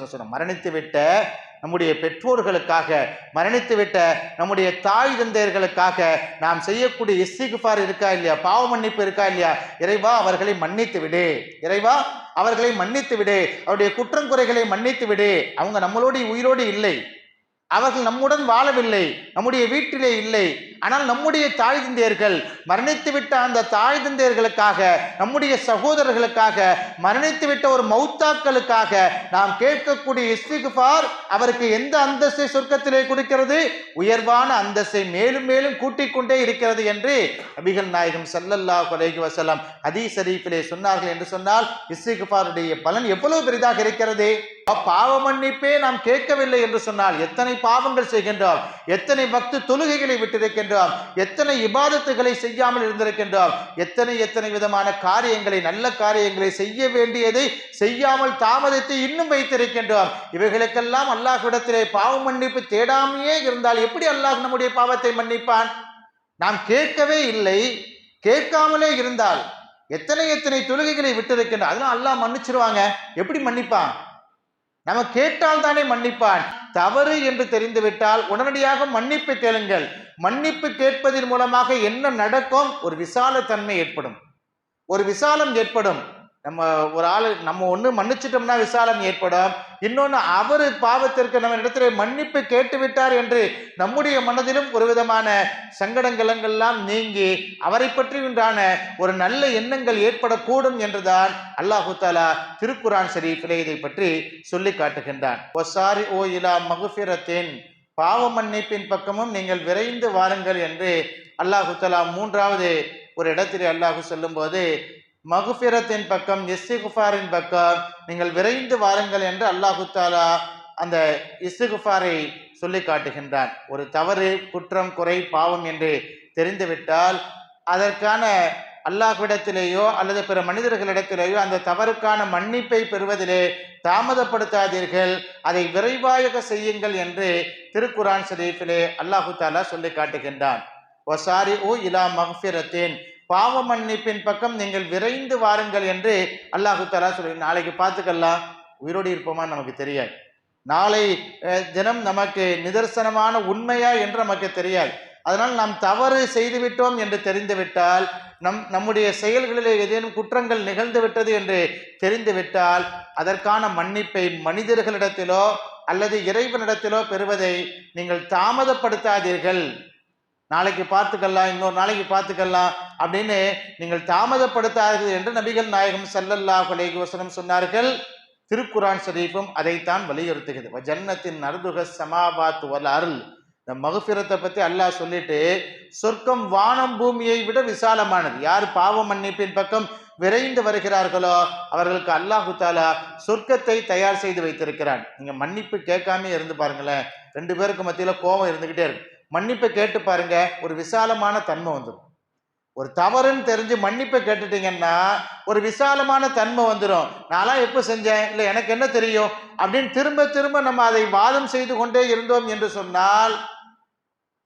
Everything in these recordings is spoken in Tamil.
சொன்னோம். மரணித்து விட்ட நம்முடைய பெற்றோர்களுக்காக மரணித்துவிட்ட நம்முடைய தாய் தந்தையர்களுக்காக நாம் செய்யக்கூடிய இஸ்திகுஃபார் இருக்கா இல்லையா? பாவ மன்னிப்பு இருக்கா இல்லையா? இறைவா அவர்களை மன்னித்து விடு. இறைவா அவர்களை மன்னித்து விடு. அவருடைய குற்றங்குறைகளை மன்னித்து விடு. அவங்க நம்மளோடு உயிரோடு இல்லை. அவர்கள் நம்முடன் வாழவில்லை. நம்முடைய வீட்டிலே இல்லை. ஆனால் நம்முடைய தாய் தந்தையர்கள் மரணித்து விட்ட அந்த தாய் தந்தையர்களுக்காக நம்முடைய சகோதரர்களுக்காக மரணித்து விட்ட ஒரு மௌத்தாக்களுக்காக நாம் கேட்கக்கூடிய இஸ்திகுஃபார் அவருக்கு எந்த அந்தஸ்தை சொர்க்கத்திலே கொடுக்கிறது? உயர்வான அந்தஸ்தை மேலும் மேலும் கூட்டிக் கொண்டே இருக்கிறது என்று அபிகள் நாயகம் சல்லல்லா அலைஹி வசலம் ஹதீஸ் ஷரீஃபிலே சொன்னார்கள் என்று சொன்னால் இஸ்திகுஃபாருடைய பலன் எவ்வளவு பெரிதாக இருக்கிறது? பாவ மன்னிப்பே நாம் கேட்கவில்லை என்று சொன்னால் எத்தனை பாவங்கள் செய்கின்றோம்? எத்தனை பக்து தொழுகைகளை விட்டிருக்கின்றோம் எத்தனை இபாதத்துகளை செய்யாமல் இருந்திருக்கின்றோம் எத்தனை எத்தனை விதமான காரியங்களை நல்ல காரியங்களை செய்ய வேண்டியதை செய்யாமல் தாமதித்து இன்னும் வைத்திருக்கின்றோம் இவைகளுக்கெல்லாம் அல்லாஹ்விடத்திலே பாவ மன்னிப்பு தேடாமையே இருந்தால் எப்படி அல்லாஹ் நம்முடைய பாவத்தை மன்னிப்பான்? நாம் கேட்கவே இல்லை. கேட்காமலே இருந்தால் எத்தனை எத்தனை தொழுகைகளை விட்டிருக்கின்ற அதெல்லாம் அல்லாஹ் மன்னிச்சிருவாங்க. எப்படி மன்னிப்பான்? நம்ம கேட்டால் தானே மன்னிப்பான். தவறு என்று தெரிந்துவிட்டால் உடனடியாக மன்னிப்பு கேளுங்கள். மன்னிப்பு கேட்பதன் மூலமாக என்ன நடக்கும்? ஒரு விசால தன்மை ஏற்படும். ஒரு விசாலம் ஏற்படும். நம்ம ஒரு ஆள் நம்ம ஒன்று மன்னிச்சிட்டோம்னா விசாலம் ஏற்படும். இன்னொன்று அவர் பாவத்திற்கு நம்ம இடத்துல மன்னிப்பு கேட்டு விட்டார் என்று நம்முடைய மனதிலும் ஒரு விதமான சங்கடங்களெல்லாம் நீங்கி அவரை பற்றி உண்டான ஒரு நல்ல எண்ணங்கள் ஏற்படக்கூடும் என்றுதான் அல்லாஹு தாலா திருக்குரான் ஷரீஃபிலே இதை பற்றி சொல்லி காட்டுகின்றான். ஒசாரி ஓ இலா மகுஃபிரத்தின் பாவ மன்னிப்பின் பக்கமும் நீங்கள் விரைந்து வாருங்கள் என்று அல்லாஹு தலா மூன்றாவது ஒரு இடத்திலே அல்லாஹு சொல்லும்போது மகுஃபிரத்தின் பக்கம் இஸ்திகுஃபாரின் பக்கம். நீங்கள் விரைந்து வாருங்கள் என்று அல்லாஹு தாலா அந்த இஸ்திகுஃபாரை சொல்லி காட்டுகின்றான். ஒரு தவறு குற்றம் குறை பாவம் என்று தெரிந்துவிட்டால் அதற்கான அல்லாஹ்விடத்திலேயோ அல்லது பிற மனிதர்களிடத்திலேயோ அந்த தவறுக்கான மன்னிப்பை பெறுவதிலே தாமதப்படுத்தாதீர்கள். அதை விரைவாக செய்யுங்கள் என்று திருக்குரான் ஷரீஃபிலே அல்லாஹு தாலா சொல்லி காட்டுகின்றான். ஒசாரி ஓ இலா மஹ்ஃபிரத்தின் பாவ மன்னிப்பின் பக்கம் நீங்கள் விரைந்து வாருங்கள் என்று அல்லாஹு தலா சொல்லி நாளைக்கு பார்த்துக்கலாம். உயிரோடு இருப்போமா நமக்கு தெரியாது. நாளை தினம் நமக்கு நிதர்சனமான உண்மையா என்று நமக்கு தெரியாது. அதனால் நாம் தவறு செய்துவிட்டோம் என்று தெரிந்துவிட்டால் நம் நம்முடைய செயல்களிலே ஏதேனும் குற்றங்கள் நிகழ்ந்து விட்டது என்று தெரிந்துவிட்டால் அதற்கான மன்னிப்பை மனிதர்களிடத்திலோ அல்லது இறைவனிடத்திலோ பெறுவதை நீங்கள் தாமதப்படுத்தாதீர்கள். நாளைக்கு பார்த்துக்கலாம் இன்னொரு நாளைக்கு பார்த்துக்கலாம் அப்படின்னு நீங்கள் தாமதப்படுத்தாதீர்கள் என்று நபிகள் நாயகம் சல்லல்லா அலைஹி வசனம் சொன்னார்கள். திருக்குரான் ஷரீஃபும் அதைத்தான் வலியுறுத்துகிறது. ஜன்னத்தின் நர்துக சமாபாத் வல் அருள். இந்த மகுஃபிரத்தை பற்றி அல்லாஹ் சொல்லிட்டு சொர்க்கம் வானம் பூமியை விட விசாலமானது. யார் பாவ மன்னிப்பின் பக்கம் விரைந்து வருகிறார்களோ அவர்களுக்கு அல்லாஹு தாலா சொர்க்கத்தை தயார் செய்து வைத்திருக்கிறான். நீங்கள் மன்னிப்பு கேட்காம இருந்து பாருங்களேன். ரெண்டு பேருக்கு மத்தியில் கோபம் இருந்துக்கிட்டே இருக்கு. மன்னிப்பை கேட்டு பாருங்க ஒரு விசாலமான தன்மை வந்துடும் ஒரு தவறுன்னு தெரிஞ்சு மன்னிப்பை கேட்டுட்டீங்கன்னா ஒரு விசாலமான தன்மை வந்துடும் நான்லாம் எப்போ செஞ்சேன்? இல்லை எனக்கு என்ன தெரியும்? அப்படின்னு திரும்ப திரும்ப நம்ம அதை வாதம் செய்து கொண்டே இருந்தோம் என்று சொன்னால்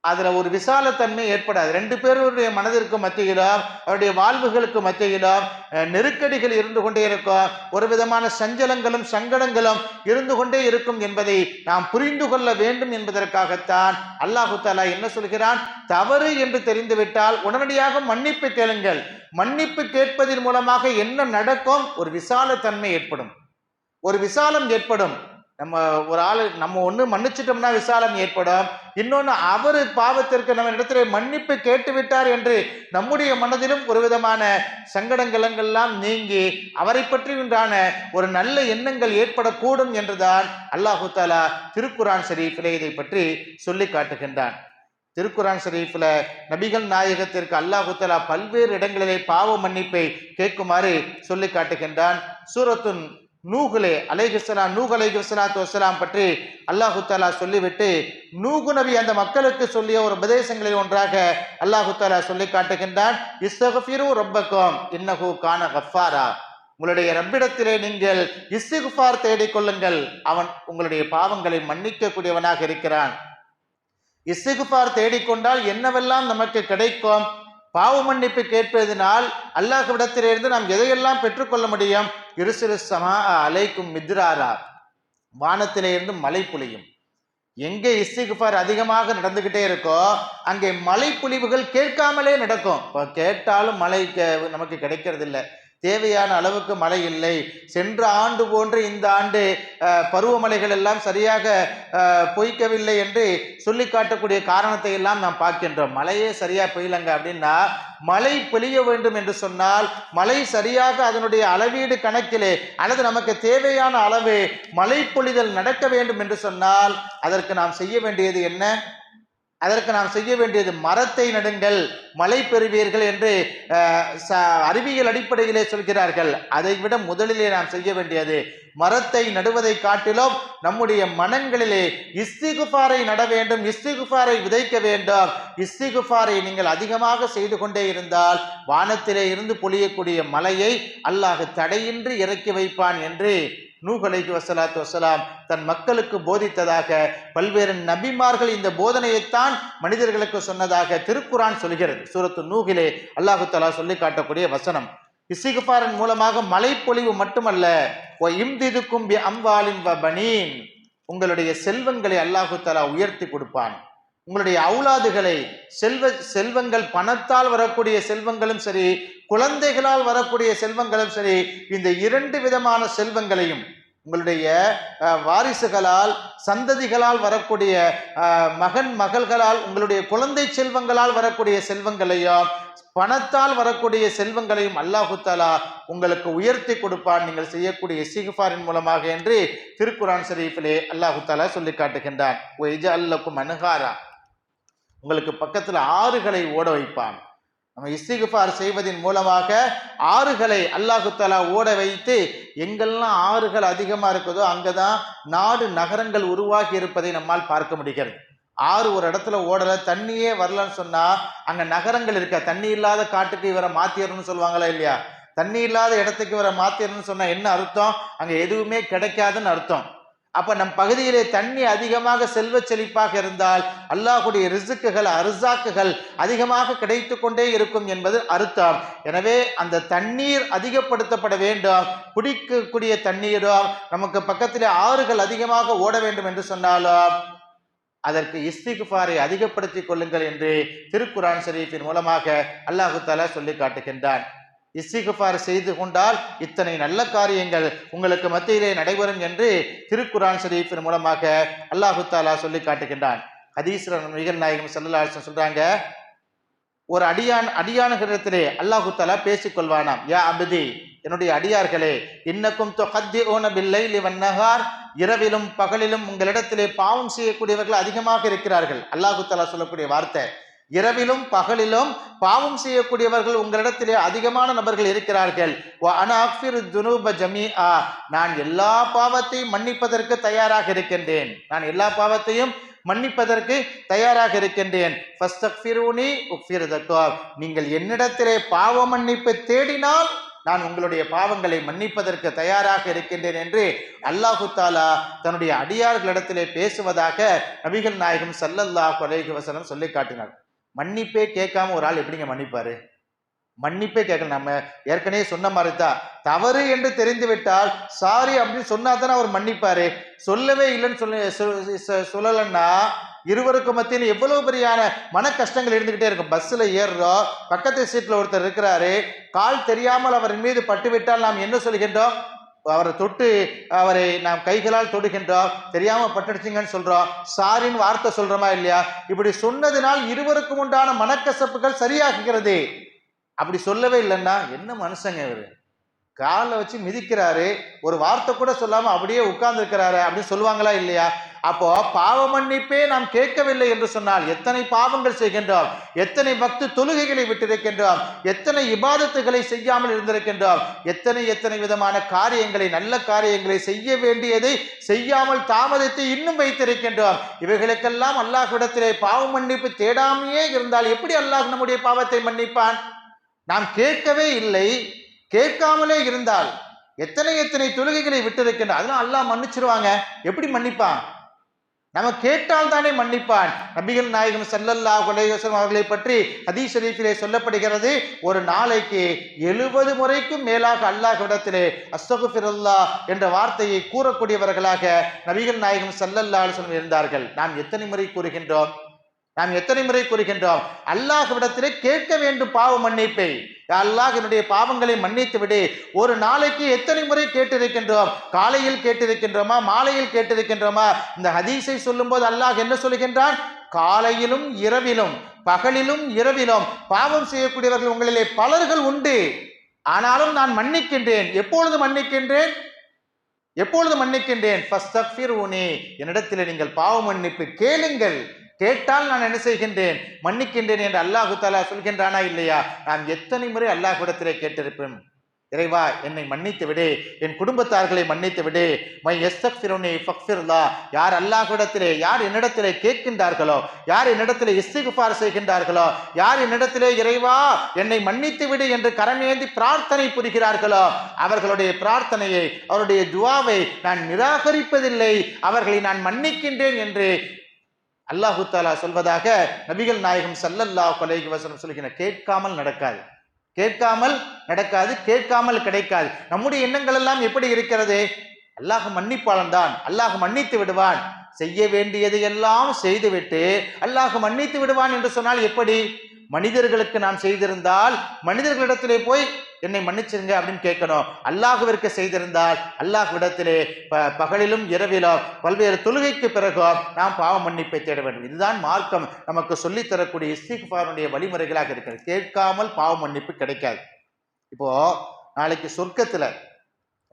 அதுல ஒரு விசாலத்தன்மை ஏற்படாது. ரெண்டு பேருடைய மனதிற்கு மத்தியிலும் அவருடைய வாழ்வுகளுக்கு மத்தியிலும் நெருக்கடிகள் இருந்து கொண்டே இருக்கும். ஒரு விதமான சஞ்சலங்களும் சங்கடங்களும் இருந்து கொண்டே இருக்கும் என்பதை நாம் புரிந்து கொள்ள வேண்டும் என்பதற்காகத்தான் அல்லாஹு தாலா என்ன சொல்கிறான்? தவறு என்று தெரிந்துவிட்டால் உடனடியாக மன்னிப்பு கேளுங்கள். மன்னிப்பு கேட்பதன் மூலமாக என்ன நடக்கும்? ஒரு விசாலத்தன்மை ஏற்படும். ஒரு விசாலம் ஏற்படும். நம்ம ஒரு ஆள் நம்ம ஒன்று மன்னிச்சிட்டோம்னா விசாலம் ஏற்படும். இன்னொன்று அவர் பாவத்திற்கு நம்ம இடத்துல மன்னிப்பு கேட்டு விட்டார் என்று நம்முடைய மனதிலும் ஒரு விதமான சங்கடங்களெல்லாம் நீங்கி அவரை பற்றி உண்டான ஒரு நல்ல எண்ணங்கள் ஏற்படக்கூடும் என்றுதான் அல்லாஹு தாலா திருக்குரான் ஷரீஃபிலே இதை பற்றி சொல்லி காட்டுகின்றான். திருக்குரான் ஷரீஃபில் நபிகள் நாயகத்திற்கு அல்லாஹு தஆலா பல்வேறு இடங்களிலே பாவ மன்னிப்பை கேட்குமாறு சொல்லி காட்டுகின்றான். சூரத்துன் நூகுலே அலைஹிஸ்ஸலாம் நூகு அலைஹிஸ்ஸலாத்து வசலாம் பற்றி அல்லாஹு தாலா சொல்லிவிட்டு நூகு நபி அந்த மக்களுக்கு சொல்லிய ஒரு உபதேசங்களில் ஒன்றாக அல்லாஹு தாலா சொல்லி காட்டுகின்றான் இஸ்தகஃபிரு ரப்பக்கும் இன்னஹு கான கஃபாரா உங்களுடைய ரப்பிடத்திலே நீங்கள் இஸ்திகுஃபார் தேடிக்கொள்ளுங்கள் அவன் உங்களுடைய பாவங்களை மன்னிக்கக்கூடியவனாக இருக்கிறான். இஸ்திகுஃபார் தேடிக்கொண்டால் என்னவெல்லாம் நமக்கு கிடைக்கும்? பாவ மன்னிப்பு கேட்பதனால் அல்லாஹ்விடத்திலிருந்து நாம் எதையெல்லாம் பெற்றுக்கொள்ள முடியும்? இருசிறு சமா அலைக்கும் மித்ராரா. வானத்திலிருந்து மழை பொழியும். எங்கே இஸ்திகுஃபார் அதிகமாக நடந்துக்கிட்டே இருக்கோ அங்கே மழை பொழிவுகள் கேட்காமலே நடக்கும். இப்போ கேட்டாலும் மழை நமக்கு கிடைக்கிறது இல்லை தேவையான அளவுக்கு மழை இல்லை. சென்ற ஆண்டு போன்று இந்த ஆண்டு பருவமழைகள் எல்லாம் சரியாக பொய்க்கவில்லை என்று சொல்லி காட்டக்கூடிய காரணத்தை எல்லாம் நாம் பார்க்கின்றோம். மழையே சரியாக பெய்யலங்க அப்படின்னா மழை பொழிய வேண்டும் என்று சொன்னால் மழை சரியாக அதனுடைய அளவீடு கணக்கிலே அல்லது நமக்கு தேவையான அளவு மழை பொழிதல் நடக்க வேண்டும் என்று சொன்னால் அதற்கு நாம் செய்ய வேண்டியது என்ன? அதற்கு நாம் செய்ய வேண்டியது மரத்தை நடுங்கள் மழை பெறுவீர்கள் என்று ச- அறிவியல் அடிப்படையிலே சொல்கிறார்கள். அதை விட முதலிலே நாம் செய்ய வேண்டியது மரத்தை நடுவதை காட்டிலும் நம்முடைய மனங்களிலே இஸ்திகுஃபாரை நட வேண்டும் இஸ்திகுஃபாரை விதைக்க வேண்டும். இஸ்திகுஃபாரை நீங்கள் அதிகமாக செய்து கொண்டே இருந்தால் வானத்திலே இருந்து பொழியக்கூடிய மலையை அல்லாஹ் தடையின்றி இறக்கி வைப்பான் என்று நூஹ் வசலாத் வசலாம் தன் மக்களுக்கு போதித்ததாக பல்வேறு நபிமார்கள் இந்த போதனையைத்தான் மனிதர்களுக்கு சொன்னதாக திருக்குரான் சொல்கிறது. சூரத்து நூகிலே அல்லாஹு தலா சொல்லி காட்டக்கூடிய வசனம். இஸ்திகுஃபாரின் மூலமாக மழை பொழிவு மட்டுமல்ல இம்திதுக்கும் பி அம்பாலின் பனீன். உங்களுடைய செல்வங்களை அல்லாஹு தலா உயர்த்தி கொடுப்பான். உங்களுடைய அவுலாதுகளை செல்வ செல்வங்கள் பணத்தால் வரக்கூடிய செல்வங்களும் சரி குழந்தைகளால் வரக்கூடிய செல்வங்களும் சரி இந்த இரண்டு விதமான செல்வங்களையும் உங்களுடைய வாரிசுகளால் சந்ததிகளால் வரக்கூடிய மகன் மகள்களால் உங்களுடைய குழந்தை செல்வங்களால் வரக்கூடிய செல்வங்களையும் பணத்தால் வரக்கூடிய செல்வங்களையும் அல்லாஹு தாலா உங்களுக்கு உயர்த்தி கொடுப்பான். நீங்கள் செய்யக்கூடிய சிகிஃபாரின் மூலமாக என்று திருக்குரான் ஷரீஃபிலே அல்லாஹு தாலா சொல்லி காட்டுகின்றான். அல்லக்கும் அனுகாரா உங்களுக்கு பக்கத்தில் ஆறுகளை ஓட வைப்பான். நம்ம இஸ்திகுஃபார் செய்வதன் மூலமாக ஆறுகளை அல்லாஹுத்தலா ஓட வைத்து எங்கெல்லாம் ஆறுகள் அதிகமாக இருக்குதோ அங்கே தான் நாடு நகரங்கள் உருவாகி இருப்பதை நம்மால் பார்க்க முடிகிறது. ஆறு ஒரு இடத்துல ஓடலை தண்ணியே வரலன்னு சொன்னால் அங்கே நகரங்கள் இருக்க? தண்ணி இல்லாத காட்டுக்கு இவரை மாத்திரணும்னு சொல்லுவாங்களா இல்லையா? தண்ணி இல்லாத இடத்துக்கு இவரை மாத்திரணும்னு சொன்னால் என்ன அர்த்தம்? அங்கே எதுவுமே கிடைக்காதுன்னு அர்த்தம். அப்ப நம் பகுதியிலே தண்ணி அதிகமாக செல்வ செழிப்பாக இருந்தால் அல்லாஹுடைய ரிசுக்குகள் அரிசாக்குகள் அதிகமாக கிடைத்து கொண்டே இருக்கும் என்பது அர்த்தம். எனவே அந்த தண்ணீர் அதிகப்படுத்தப்பட வேண்டும். குடிக்கக்கூடிய தண்ணீரும் நமக்கு பக்கத்திலே ஆறுகள் அதிகமாக ஓட வேண்டும் என்று சொன்னாலும் அதற்கு இஸ்திகுஃபாரை அதிகப்படுத்திக் கொள்ளுங்கள் என்று திருக்குரான் ஷரீஃபின் மூலமாக அல்லாஹு தாலா சொல்லி காட்டுகின்றான். இஸ்திகுஃபார் செய்து கொண்டால் இத்தனை நல்ல காரியங்கள் உங்களுக்கு மத்தியிலே நடைபெறும் என்று திருக்குரான் ஷரீஃபின் மூலமாக அல்லாஹு தாலா சொல்லி காட்டுகின்றான். ஹதீஸ்வரன் நிகழ் நாயகம் செல்லலாசன் சொல்றாங்க ஒரு அடியான் அடியானுகளிடத்திலே அல்லாஹு தாலா பேசிக்கொள்வானாம் யா அபிதி என்னுடைய அடியார்களே இன்னக்கும் தொகத்தி ஓன பில்லை வன்னகார் இரவிலும் பகலிலும் உங்களிடத்திலே பாவம் செய்யக்கூடியவர்கள் அதிகமாக இருக்கிறார்கள். அல்லாஹு தாலா சொல்லக்கூடிய வார்த்தை. இரவிலும் பகலிலும் பாவம் செய்யக்கூடியவர்கள் உங்களிடத்திலே அதிகமான நபர்கள் இருக்கிறார்கள். நான் எல்லா பாவத்தையும் மன்னிப்பதற்கு தயாராக இருக்கின்றேன். நான் எல்லா பாவத்தையும் மன்னிப்பதற்கு தயாராக இருக்கின்றேன். நீங்கள் என்னிடத்திலே பாவ மன்னிப்பு தேடினால் நான் உங்களுடைய பாவங்களை மன்னிப்பதற்கு தயாராக இருக்கின்றேன் என்று அல்லாஹு தாலா தன்னுடைய அடியார்களிடத்திலே பேசுவதாக நபிகள் நாயகம் சல்லல்லாஹ் அலைஹி வசனம் சொல்லி காட்டினார். மன்னிப்பே கேட்காம ஒரு ஆள் எப்படிங்க மன்னிப்பாரு? மன்னிப்பே கேட்கல. நம்ம ஏற்கனவே சொன்ன மாதிரி தான் தவறு என்று தெரிந்து விட்டால் சாரி அப்படின்னு சொன்னா தானே அவர் மன்னிப்பாரு. சொல்லவே இல்லைன்னு சொல்ல சொல்லலைன்னா இருவருக்கு மத்தியில் எவ்வளவு பெரியான மன கஷ்டங்கள் இருந்துகிட்டே இருக்கும். பஸ்ஸில் ஏறுறோம் பக்கத்து சீட்டில் ஒருத்தர் இருக்கிறாரு. கால் தெரியாமல் அவரின் மீது பட்டுவிட்டால் நாம் என்ன சொல்கின்றோம்? அவரை தொட்டு அவரை நாம் கைகளால் தொடுகின்றோம் தெரியாம பட்டடிச்சிங்கன்னு சொல்றோம் சாரின்னு வார்த்தை சொல்றோமா இல்லையா? இப்படி சொன்னதினால் இருவருக்கும் உண்டான மனக்கசப்புகள் சரியாகுகிறது அப்படி சொல்லவே இல்லைன்னா என்ன மனுஷங்க இவர்? காலை வச்சு மிதிக்கிறாரு. ஒரு வார்த்தை கூட சொல்லாம அப்படியே உட்கார்ந்து இருக்கிறாரு அப்படின்னு சொல்லுவாங்களா இல்லையா? அப்போ பாவ மன்னிப்பே நாம் கேட்கவில்லை என்று சொன்னால் எத்தனை பாவங்கள் செய்கின்றோம்? எத்தனை பக்து தொழுகைகளை விட்டிருக்கின்றோம்? எத்தனை இபாதத்துகளை செய்யாமல் இருந்திருக்கின்றோம்? எத்தனை எத்தனை விதமான காரியங்களை நல்ல காரியங்களை செய்ய வேண்டியதை செய்யாமல் தாமதத்தை இன்னும் வைத்திருக்கின்றோம். இவைகளுக்கெல்லாம் அல்லாஹ்விடத்திலே பாவ மன்னிப்பு தேடாமையே இருந்தால் எப்படி அல்லாஹ் நம்முடைய பாவத்தை மன்னிப்பான்? நாம் கேட்கவே இல்லை. கேட்காமலே இருந்தால் எத்தனை எத்தனை தொழுகைகளை விட்டிருக்கின்ற அதெல்லாம் அல்லாஹ் மன்னிச்சிருவாங்க. எப்படி மன்னிப்பான்? நம்ம கேட்டால் தானே மன்னிப்பான். நபிகள் நாயகம் செல்லல்லா அலைஹி அவர்களை பற்றி ஹதீஸ் ஷரீஃபிலே சொல்லப்படுகிறது ஒரு நாளைக்கு எழுபது முறைக்கும் மேலாக அல்லாஹ் இடத்திலே அஸ்தகுஃபிருல்லாஹ் என்ற வார்த்தையை கூறக்கூடியவர்களாக நபிகள் நாயகம் செல்லல்லா இருந்தார்கள். நாம் எத்தனை முறை கூறுகின்றோம்? நாம் எத்தனை முறை கூறுகின்றோம்? அல்லாஹ்விடத்திலே கேட்க வேண்டும் பாவ மன்னிப்பை. அல்லாஹ் என்னுடைய பாவங்களை மன்னித்து விடு. ஒரு நாளைக்கு எத்தனை முறை கேட்டிருக்கின்றோம்? காலையில் கேட்டிருக்கின்றோமா? மாலையில் கேட்டிருக்கின்றோமா? இந்த ஹதீஸை சொல்லும்போது அல்லாஹ் என்ன சொல்லுகின்றான் காலையிலும் இரவிலும் பகலிலும் இரவிலும் பாவம் செய்யக்கூடியவர்கள் உங்களிலே பலர்கள் உண்டு. ஆனாலும் நான் மன்னிக்கின்றேன். எப்பொழுது மன்னிக்கின்றேன்? எப்பொழுது மன்னிக்கின்றேன்? என்னிடத்தில் நீங்கள் பாவ மன்னிப்பு கேளுங்கள். கேட்டால் நான் என்ன செய்கின்றேன்? மன்னிக்கின்றேன் என்று அல்லாஹு தாலா சொல்கின்றானா இல்லையா? நான் எத்தனை முறை அல்லாஹ்விடத்திலே கேட்டிருப்பேன். இறைவா என்னை மன்னித்து விடு. என் குடும்பத்தார்களை மன்னித்து விடு. மை எஸ்தக்ஃபிரோனி ஃபக்ஃபிர்லா. யார் அல்லாஹ்விடத்திலே யார் என்னிடத்திலே கேட்கின்றார்களோ யார் என்னிடத்திலே இஸ்திகுஃபார் செய்கின்றார்களோ யார் என்னிடத்திலே இறைவா என்னை மன்னித்து விடு என்று கரமேந்தி பிரார்த்தனை புரிகிறார்களோ அவர்களுடைய பிரார்த்தனையை அவருடைய துவாவை நான் நிராகரிப்பதில்லை. அவர்களை நான் மன்னிக்கின்றேன் என்று அல்லாஹு தாலா சொல்வதாக நபிகள் நாயகம் சல்லல்லா கொலைக்கு வசனம் சொல்கிற கேட்காமல் நடக்காது. கேட்காமல் நடக்காது கேட்காமல் கிடைக்காது. நம்முடைய எண்ணங்கள் எல்லாம் எப்படி இருக்கிறது? அல்லாஹ் மன்னிப்பாளன் தான். அல்லாஹ் மன்னித்து விடுவான். செய்ய வேண்டியதை எல்லாம் செய்துவிட்டு அல்லாஹ் மன்னித்து விடுவான் என்று சொன்னால் எப்படி? மனிதர்களுக்கு நான் செய்திருந்தால் மனிதர்களிடத்திலே போய் என்னை மன்னிச்சிருங்க அப்படின்னு கேட்கணும். அல்லாஹுவிற்கு செய்திருந்தால் அல்லாஹ்விடத்திலே ப- பகலிலும் இரவிலும் பல்வேறு தொழுகைக்கு பிறகும் நாம் பாவ மன்னிப்பை தேட வேண்டும். இதுதான் மார்க்கம். நமக்கு சொல்லித்தரக்கூடிய இஸ்திக்ஃபாருடைய வழிமுறைகளாக இருக்கிறது. கேட்காமல் பாவ மன்னிப்பு கிடைக்காது. இப்போ நாளைக்கு சொர்க்கத்தில்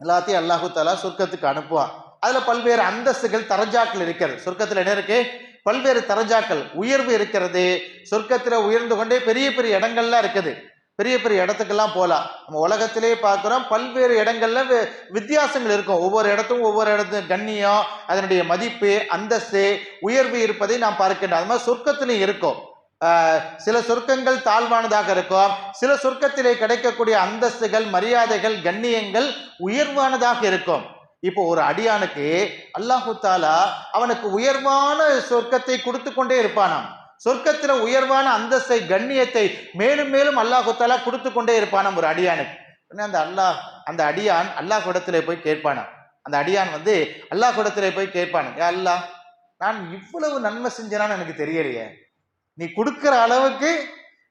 எல்லாத்தையும் அல்லாஹு தாலா சொர்க்கத்துக்கு அனுப்புவான். அதில் பல்வேறு அந்தஸ்துகள் தரஜாக்கள் இருக்கிறது. சொர்க்கத்தில் என்ன இருக்கு? பல்வேறு தரஜாக்கள் உயர்வு இருக்கிறது. சொர்க்கத்தில் உயர்ந்து கொண்டே பெரிய பெரிய இடங்கள்லாம் இருக்குது. பெரிய பெரிய இடத்துக்கெல்லாம் போகலாம். நம்ம உலகத்திலே பார்க்குறோம் பல்வேறு இடங்கள்ல வித்தியாசங்கள் இருக்கும். ஒவ்வொரு இடத்தும் ஒவ்வொரு இடத்து கண்ணியம் அதனுடைய மதிப்பு அந்தஸ்து உயர்வு இருப்பதை நாம் பார்க்கின்றோம். அது மாதிரி சொர்க்கத்திலையும் இருக்கும். சில சொர்க்கங்கள் தாழ்வானதாக இருக்கும். சில சொர்க்கத்திலே கிடைக்கக்கூடிய அந்தஸ்துகள் மரியாதைகள் கண்ணியங்கள் உயர்வானதாக இருக்கும். இப்போ ஒரு அடியானுக்கு அல்லாஹு தாலா அவனுக்கு உயர்வான சொர்க்கத்தை கொடுத்து கொண்டே இருப்பானாம். சொர்க்கத்தில் உயர்வான அந்தஸ்தை கண்ணியத்தை மேலும் மேலும் அல்லாஹு தாலா கொடுத்து கொண்டே இருப்பானாம் ஒரு அடியானுக்கு. உடனே அந்த அல்லாஹ் அந்த அடியான் அல்லாஹ் இடத்துல போய் கேட்பானாம். அந்த அடியான் வந்து அல்லாஹ் இடத்துல போய் கேட்பானு ஏ அல்லாஹ் நான் இவ்வளவு நன்மை செஞ்சனான்னு எனக்கு தெரியலையே. நீ கொடுக்குற அளவுக்கு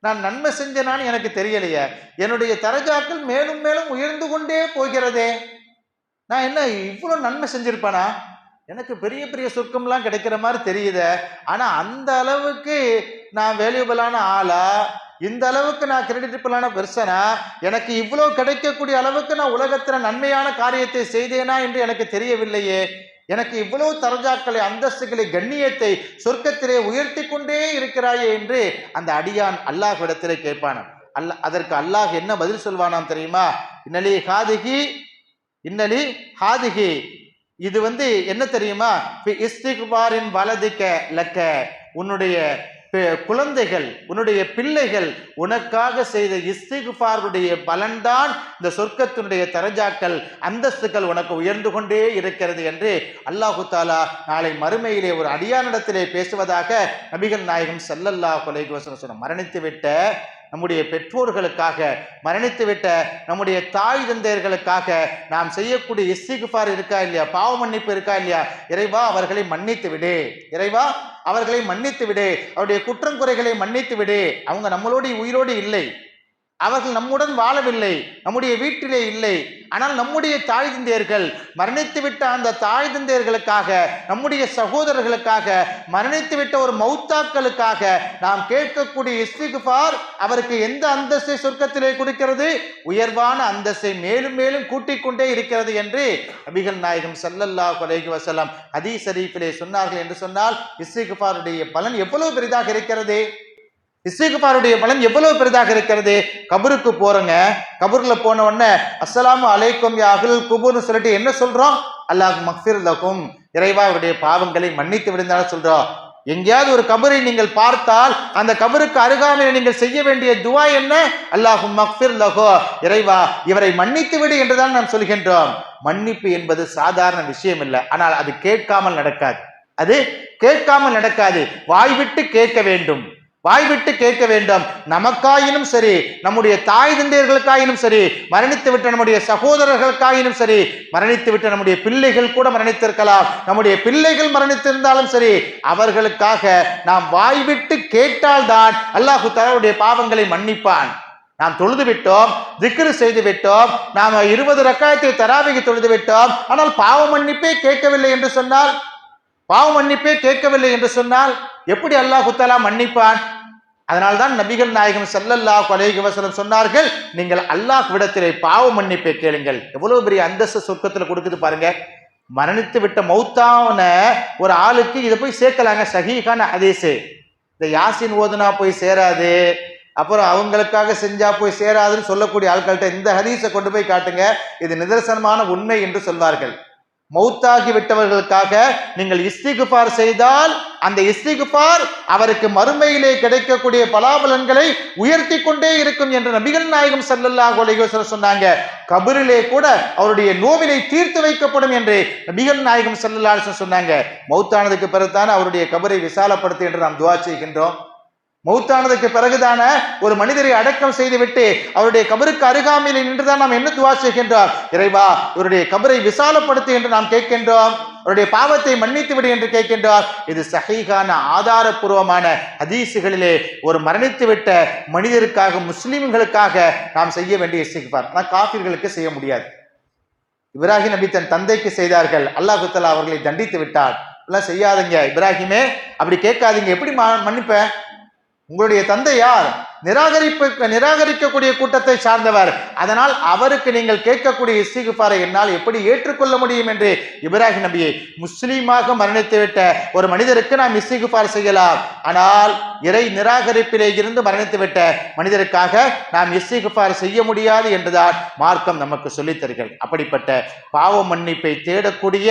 நான் நன்மை செஞ்சனான்னு எனக்கு தெரியலையே. என்னுடைய தரஜாக்கள் மேலும் மேலும் உயர்ந்து கொண்டே போகிறதே. நான் என்ன இவ்வளோ நன்மை செஞ்சுருப்பேனா? எனக்கு பெரிய பெரிய சொர்க்கம்லாம் கிடைக்கிற மாதிரி தெரியுதே. ஆனால் அந்த அளவுக்கு நான் வேல்யூபிளான ஆளா? இந்த அளவுக்கு நான் கிரெடிட்டபிளான பெர்சனா எனக்கு இவ்வளோ கிடைக்கக்கூடிய அளவுக்கு நான் உலகத்தில் நன்மையான காரியத்தை செய்தேனா என்று எனக்கு தெரியவில்லையே. எனக்கு இவ்வளவு தரஜாக்களை அந்தஸ்துகளை கண்ணியத்தை சொர்க்கத்திலே உயர்த்தி கொண்டே இருக்கிறாயே என்று அந்த அடியான் அல்லாஹ் இடத்திலே கேட்பானான் அல்ல அதற்கு அல்லாஹ் என்ன பதில் சொல்வானாம் தெரியுமா? இன்னலே காதுகி இன்னலி ஹாதிகி இது வந்து என்ன தெரியுமா? இஸ்திகுபாரின் வலதுக்க வலதிக்க லக்க. உன்னுடைய குழந்தைகள் உன்னுடைய பிள்ளைகள் உனக்காக செய்த இஸ்திகுபாருடைய பலன்தான் இந்த சொர்க்கத்தினுடைய தரஜாக்கள் அந்தஸ்துக்கள் உனக்கு உயர்ந்து கொண்டே இருக்கிறது என்று அல்லாஹு தாலா நாளை மறுமையிலே ஒரு அடியானிடத்திலே பேசுவதாக நபிகள் நாயகம் செல்லல்லா கொலைகோசன சொன்ன மரணித்து விட்ட நம்முடைய பெற்றோர்களுக்காக மரணித்துவிட்ட நம்முடைய தாய் தந்தையர்களுக்காக நாம் செய்யக்கூடிய இஸ்திகுபார் இருக்கா இல்லையா? பாவ மன்னிப்பு இருக்கா இல்லையா? இறைவா அவர்களை மன்னித்து விடு. இறைவா அவர்களை மன்னித்து விடு. அவருடைய குற்றங்குறைகளை மன்னித்து விடு. அவங்க நம்மளோடு உயிரோடு இல்லை. அவர்கள் நம்முடன் வாழவில்லை நம்முடைய வீட்டிலே இல்லை. ஆனால் நம்முடைய தாய் தந்தையர்கள் மரணித்து விட்ட அந்த தாய் தந்தையர்களுக்காக நம்முடைய சகோதரர்களுக்காக மரணித்து விட்ட ஒரு மௌத்தாக்களுக்காக நாம் கேட்கக்கூடிய இஸ்திகுபார் அவருக்கு எந்த அந்தஸ்தை சொர்க்கத்திலே கொடுக்கிறது? உயர்வான அந்தஸ்தை மேலும் மேலும் கூட்டிக் கொண்டே இருக்கிறது என்று அபிகள் நாயகம் சல்லல்லா அலைஹி வஸல்லம் ஹதீஸ் ஷரீஃபிலே சொன்னார்கள் என்று சொன்னால் இஸ்திகுபாருடைய பலன் எவ்வளவு பெரிதாக இருக்கிறது? இஸ்திகுபாருடைய பலன் எவ்வளவு பெரிதாக இருக்கிறது? கபருக்கு போறோங்க. கபூர்ல போன உடனே அஸ்லாம் அலைக்கும் யா குபூர்னு சொல்லிட்டு என்ன சொல்றோம்? அல்லாஹ் மக்ஃபிர் லகும். இறைவா அவருடைய பாவங்களை மன்னித்து விடுந்தாலும் சொல்றோம். எங்கேயாவது ஒரு கபரை நீங்கள் பார்த்தால் அந்த கபருக்கு அருகாமையில் நீங்கள் செய்ய வேண்டிய துவா என்ன? அல்லாஹு மக்ஃபிர் லஹோ. இறைவா இவரை மன்னித்து விடு என்றுதான் நாம் சொல்கின்றோம். மன்னிப்பு என்பது சாதாரண விஷயம் இல்லை ஆனால் அது கேட்காமல் நடக்காது. அது கேட்காமல் நடக்காது. வாய் விட்டு கேட்க வேண்டும். வாய்விட்டு கேட்க வேண்டும். நமக்காயினும் சரி நம்முடைய தாய் தந்தையர்களுக்காயினும் சரி மரணித்து விட்ட நம்முடைய சகோதரர்களுக்காயினும் சரி மரணித்து விட்ட நம்முடைய பிள்ளைகள் கூட மரணித்திருக்கலாம். நம்முடைய பிள்ளைகள் மரணித்திருந்தாலும் சரி அவர்களுக்காக நாம் வாய் விட்டு கேட்டால்தான் அல்லாஹு தஆலாவுடைய பாவங்களை மன்னிப்பான். நாம் தொழுது விட்டோம் திக்ரு செய்து விட்டோம் நாம் இருபது ரக்காயத்தை தராவிக்கு தொழுது விட்டோம் ஆனால் பாவ மன்னிப்பே கேட்கவில்லை என்று சொன்னால் பாவ மன்னிப்பே கேட்கவில்லை என்று சொன்னால் எப்படி அல்லாஹ் குத்தாலா மன்னிப்பான்? அதனால்தான் நபிகள் நாயகம் ஸல்லல்லாஹு கொலைகி வஸல்லம் சொன்னார்கள் நீங்கள் அல்லாஹ் விடத்திலே பாவ மன்னிப்பை கேளுங்கள். எவ்வளவு பெரிய அந்தஸ்து சொர்க்கத்தில் கொடுக்குது பாருங்க. மரணித்து விட்ட மௌத்தான ஒரு ஆளுக்கு இதை போய் சேர்க்கலாங்க சஹீஹான அதேசு இந்த யாசின் ஓதுனா போய் சேராது அப்புறம் அவங்களுக்காக செஞ்சா போய் சேராதுன்னு சொல்லக்கூடிய ஆட்கள்கிட்ட இந்த ஹதீஸை கொண்டு போய் காட்டுங்க. இது நிதர்சனமான உண்மை என்று சொல்வார்கள். மௌத்தாகி விட்டவர்களுக்காக நீங்கள் இஸ்திகுபார் செய்தால் அந்த இஸ்திகுபார் அவருக்கு மறுமையிலே கிடைக்கக்கூடிய பலாபலன்களை உயர்த்தி கொண்டே இருக்கும் என்று நபிகள் நாயகம் ஸல்லல்லாஹு அலைஹி சொன்னாங்க. கபரிலே கூட அவருடைய நோவினை தீர்த்து வைக்கப்படும் என்று நபிகள் நாயகம் ஸல்லல்லாஹு சொன்னாங்க. மௌத்தானதுக்கு பிறகுதான் அவருடைய கபரை விசாலப்படுத்து என்று நாம் துவா செய்கின்றோம். மௌத்தானதுக்கு பிறகுதான ஒரு மனிதரை அடக்கம் செய்துவிட்டு அவருடைய கபருக்கு அருகாமையில் நின்றுதான் நாம் என்ன துவா செய்கின்றோம்? இறைவா இவருடைய கபரை விசாலப்படுத்து என்று நாம் கேட்கின்றோம். அவருடைய பாவத்தை மன்னித்து விடு என்று கேட்கின்றார் இது சகைகான ஆதாரபூர்வமான ஹதீசுகளிலே ஒரு மரணித்துவிட்ட மனிதருக்காக முஸ்லிம்களுக்காக நாம் செய்ய வேண்டிய இஸ்திக்பார் ஆனால் காபிர்களுக்கு செய்ய முடியாது. இப்ராஹிம் நபி தன் தந்தைக்கு செய்தார்கள். அல்லாஹ் தஆலா அவர்களை தண்டித்து விட்டார் எல்லாம் செய்யாதீங்க இப்ராஹிமே. அப்படி கேட்காதீங்க. எப்படி மன்னிப்பேன்? உங்களுடைய தந்தை யார்? நிராகரிப்பு நிராகரிக்கக்கூடிய கூட்டத்தை சார்ந்தவர். அதனால் அவருக்கு நீங்கள் கேட்கக்கூடிய இஸ்திகுபாரை என்னால் எப்படி ஏற்றுக்கொள்ள முடியும் என்று இப்ராஹிம் நபியை முஸ்லீமாக மரணித்துவிட்ட ஒரு மனிதருக்கு நாம் இஸ்திகுபார் செய்யலாம். ஆனால் இறை நிராகரிப்பிலே இருந்து மரணித்துவிட்ட மனிதருக்காக நாம் இஸ்திகுபார் செய்ய முடியாது என்றுதான் மார்க்கம் நமக்கு சொல்லித் தருகிறது. அப்படிப்பட்ட பாவ மன்னிப்பை தேடக்கூடிய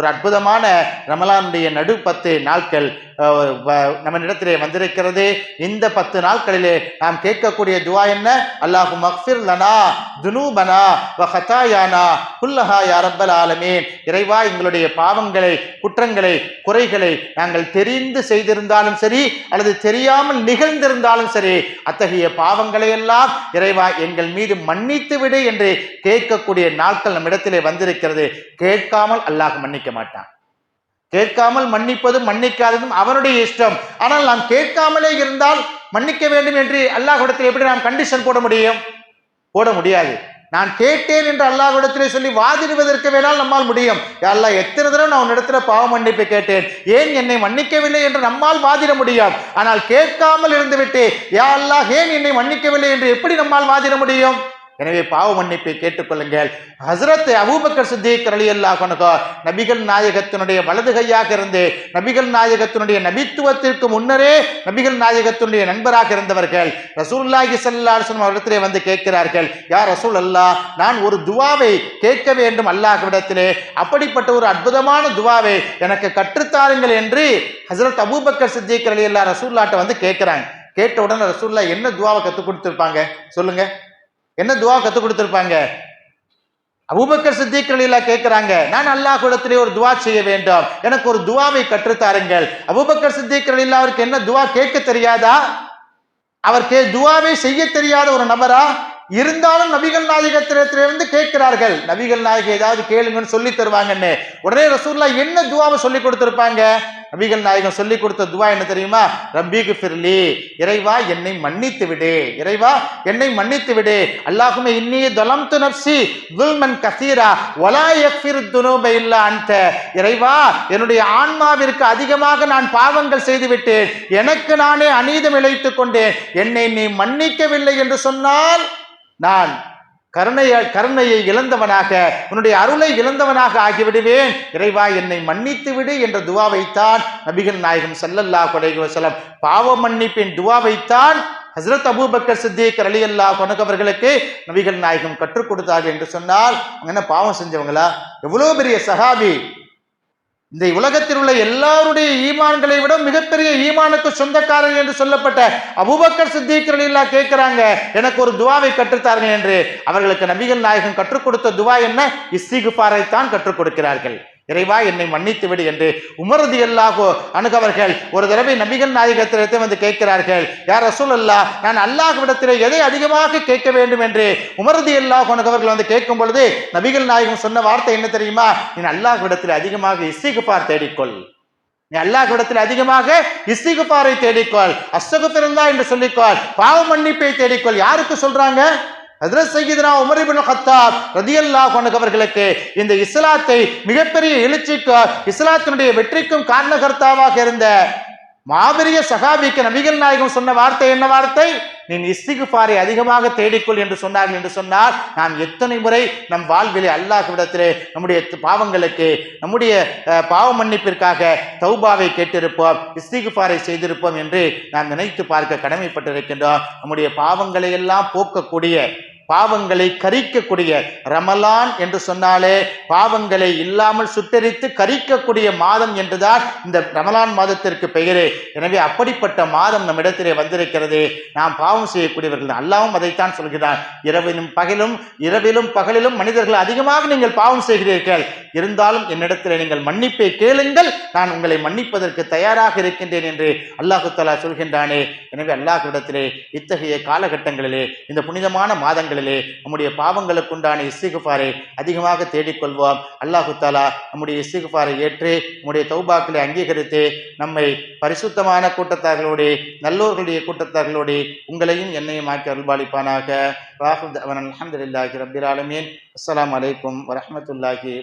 ஒரு அற்புதமான ரமலானுடைய நடு பத்து நாட்கள் நம்ம இடத்திலே நம்மிடத்திலே வந்திருக்கிறது. இந்த பத்து நாட்களிலே நாம் கேட்கக்கூடிய துவா என்ன? அல்லாஹு மக்ஃபிர் லனா துனூபனா வ ஹதாயானா குல்லஹா யாரப்பல் ரப்பல் இறைவா எங்களுடைய பாவங்களை குற்றங்களை குறைகளை நாங்கள் தெரிந்து செய்திருந்தாலும் சரி அல்லது தெரியாமல் நிகழ்ந்திருந்தாலும் சரி அத்தகைய பாவங்களை எல்லாம் இறைவா எங்கள் மீது மன்னித்து விடு என்று கேட்கக்கூடிய நாட்கள் நம்மிடத்திலே வந்திருக்கிறது. கேட்காமல் அல்லாஹ் மன்னிக்க மாட்டான் கேட்காமல் மன்னிப்பதும் மன்னிக்காததும் அவனுடைய இஷ்டம். ஆனால் நாம் கேட்காமலே இருந்தால் மன்னிக்க வேண்டும் என்று அல்லாஹிடத்தில் எப்படி நாம் கண்டிஷன் போட முடியும்? போட முடியாது. நான் கேட்டேன் என்று அல்லாஹ்விடத்திலே சொல்லி வாதிடுவதற்கு வேணால் நம்மால் முடியும். யா அல்லாஹ் எத்தனை தடவை நான் உன்னிடத்துல பாவ மன்னிப்பு கேட்டேன்? ஏன் என்னை மன்னிக்கவில்லை என்று நம்மால் வாதிட முடியும்? ஆனால் கேட்காமல் இருந்துவிட்டு யா அல்லாஹ் ஏன் என்னை மன்னிக்கவில்லை என்று எப்படி நம்மால் வாதிட முடியும்? எனவே பாவ மன்னிப்பை கேட்டுக்கொள்ளுங்கள். ஹசரத் அபூபக்கர் சித்திக் அலி அல்லாஹ் நபிகள் நாயகத்தினுடைய வலது கையாக இருந்து நபிகள் நாயகத்தினுடைய நபித்துவத்திற்கு முன்னரே நபிகள் நாயகத்தினுடைய நண்பராக இருந்தவர்கள் ரசூல்லாஹி ஸல்லல்லாஹு அவரிடத்திலே வந்து கேட்கிறார்கள் யார் ரசூல் அல்லாஹ் நான் ஒரு துவாவை கேட்க வேண்டும் அல்லாஹ்விடத்திலே. அப்படிப்பட்ட ஒரு அற்புதமான துவாவை எனக்கு கற்றுத்தாருங்கள் என்று ஹசரத் அபூபக்கர் சித்திக் அலி அல்லா ரசூல்லாட்ட வந்து கேட்கிறாங்க. கேட்ட உடனே ரசூல்லா என்ன துவாவை கற்றுக் கொடுத்துருப்பாங்க? சொல்லுங்கள் என்ன துவா கற்றுக் கொடுத்துருப்பாங்க? அபுபக்கர் சித்திக் கேட்கிறாங்க நான் அல்லாஹ்விடத்திலே ஒரு துவா செய்ய வேண்டும். எனக்கு ஒரு துவாவை கற்றுத்தாருங்கள் அபுபக்கர் சித்திக் அவருக்கு என்ன துவா கேட்க தெரியாதா? அவர் கே துவாவை செய்ய தெரியாத ஒரு நபரா? இருந்தாலும் நபிகள் நாயகத்திடத்திலிருந்து கேட்கிறார்கள். நபிகள் நாயகம் ஏதாவது கேளுங்கன்னு சொல்லி தருவாங்கன்னு. உடனே ரசூல்லா என்ன துவாவை சொல்லி கொடுத்துருப்பாங்க? நபிகள் நாயகம் சொல்லி கொடுத்த துவா என்ன தெரியுமா? ரப்பிக்கு ஃபிர்லி இறைவா என்னை மன்னித்து விடு. இறைவா என்னை மன்னித்து விடு. அல்லாஹுமே இன்னிய தொலம்து நப்சி துல்மன் கசீரா ஒலா எஃபிர் துனூப இல்லா அந்த இறைவா என்னுடைய ஆன்மாவிற்கு அதிகமாக நான் பாவங்கள் செய்து விட்டேன் எனக்கு நானே அநீதம் இழைத்து கொண்டேன். என்னை நீ மன்னிக்கவில்லை என்று சொன்னால் நான் கருணைய கருணையை இழந்தவனாக உன்னுடைய அருளை இழந்தவனாக ஆகிவிடுவேன். இறைவா என்னை மன்னித்து விடு என்ற துவாவைத்தான் நபிகள் நாயகம் சல்லல்லா அலைஹி பாவ மன்னிப்பின் துவாவைத்தான் ஹஸ்ரத் அபூபக்கர் சித்திக் அலி அல்லா கொனகவர்களுக்கு நபிகள் நாயகம் கற்றுக் கொடுத்தார்கள் என்று சொன்னால் அவங்க என்ன பாவம் செஞ்சவங்களா? எவ்வளோ பெரிய சஹாபி இந்த உலகத்தில் உள்ள எல்லாருடைய ஈமான்களை விட மிகப்பெரிய ஈமானுக்கு சொந்தக்காரன் என்று சொல்லப்பட்ட அபுபக்கர் சித்திக் கேட்கிறாங்க எனக்கு ஒரு துவாவை கற்றுத்தாருங்க என்று. அவர்களுக்கு நபிகள் நாயகம் கற்றுக் கொடுத்த துவா என்ன? இஸ்திகுபாரை தான் கற்றுக் கொடுக்கிறார்கள். இறைவா என்னை மன்னித்து விடு என்று உமரதி அல்லாஹோ அணுகவர்கள் ஒரு தடவை நபிகள் நாயகத்திடத்தை வந்து கேட்கிறார்கள் யார் ரசூல் அல்லா நான் அல்லாஹ்விடத்திலே எதை அதிகமாக கேட்க வேண்டும்? என்று உமரதி அல்லாஹ் அணுகவர்கள் வந்து கேட்கும் பொழுது நபிகள் நாயகம் சொன்ன வார்த்தை என்ன தெரியுமா? நீ அல்லாஹ்விடத்தில் அதிகமாக இஸ்திகுபார் தேடிக்கொள். நீ அல்லாஹ்விடத்தில் அதிகமாக இஸ்திகுபாரை தேடிக்கொள். அஸ்தகுபிருந்தா என்று சொல்லிக்கொள். பாவ மன்னிப்பை தேடிக்கொள். யாருக்கு சொல்றாங்க? ஹஜ்ரத் சையீதுனா உமர் இபின் ஹத்தாப் ரதியல்லாஹு அன்ஹு அவர்களுக்கு இந்த இஸ்லாத்தை மிகப்பெரிய எழுச்சிக்கு இஸ்லாத்தினுடைய வெற்றிக்கும் காரணகர்த்தாவாக இருந்த மாபெரிய சகாபிக்கு நபிகள் நாயகம் சொன்ன வார்த்தை என்ன வார்த்தை? நீ இஸ்திகுபாரை அதிகமாக தேடிக்கொள் என்று சொன்னார்கள் என்று சொன்னால் நாம் எத்தனை முறை நம் வாழ்விலே அல்லாஹ்விடத்திலே நம்முடைய பாவங்களுக்கு நம்முடைய பாவ மன்னிப்பிற்காக தௌபாவை கேட்டிருப்போம் இஸ்திகுபாரை செய்திருப்போம் என்று நாம் நினைத்து பார்க்க கடமைப்பட்டிருக்கின்றோம். நம்முடைய பாவங்களை எல்லாம் போக்கக்கூடிய பாவங்களை கரிக்கக்கூடிய ரமலான் என்று சொன்னாலே பாவங்களை இல்லாமல் சுட்டரித்து கரிக்கக்கூடிய மாதம் என்றுதான் இந்த ரமலான் மாதத்திற்கு பெயரே. எனவே அப்படிப்பட்ட மாதம் நம்மிடத்திலே வந்திருக்கிறது. நாம் பாவம் செய்யக்கூடியவர்கள் அல்லாவும் அதைத்தான் சொல்கிறார் இரவிலும் பகலும் இரவிலும் பகலிலும் மனிதர்கள் அதிகமாக நீங்கள் பாவம் செய்கிறீர்கள். இருந்தாலும் என்னிடத்தில் நீங்கள் மன்னிப்பை கேளுங்கள். நான் உங்களை மன்னிப்பதற்கு தயாராக இருக்கின்றேன் என்று அல்லாஹு தலா சொல்கின்றானே. எனவே அல்லாஹுடத்திலே இத்தகைய காலகட்டங்களிலே இந்த புனிதமான மாதங்களிலே நம்முடைய பாவங்களுக்குண்டான இசிகுஃபாரை அதிகமாக தேடிக்கொள்வோம். அல்லாஹு தாலா நம்முடைய இசிகுஃபாரை ஏற்று நம்முடைய தௌபாக்களை அங்கீகரித்து நம்மை பரிசுத்தமான கூட்டத்தார்களோடு நல்லோர்களுடைய கூட்டத்தார்களோடு உங்களையும் என்னையும் ஆக்கி அருள்பாலிப்பானாக. வாஹு அலமதுல்லாஹி ரபில் ஆலமீன். அஸ்லாம் அலைக்கும் வரமத்துல்லாஹி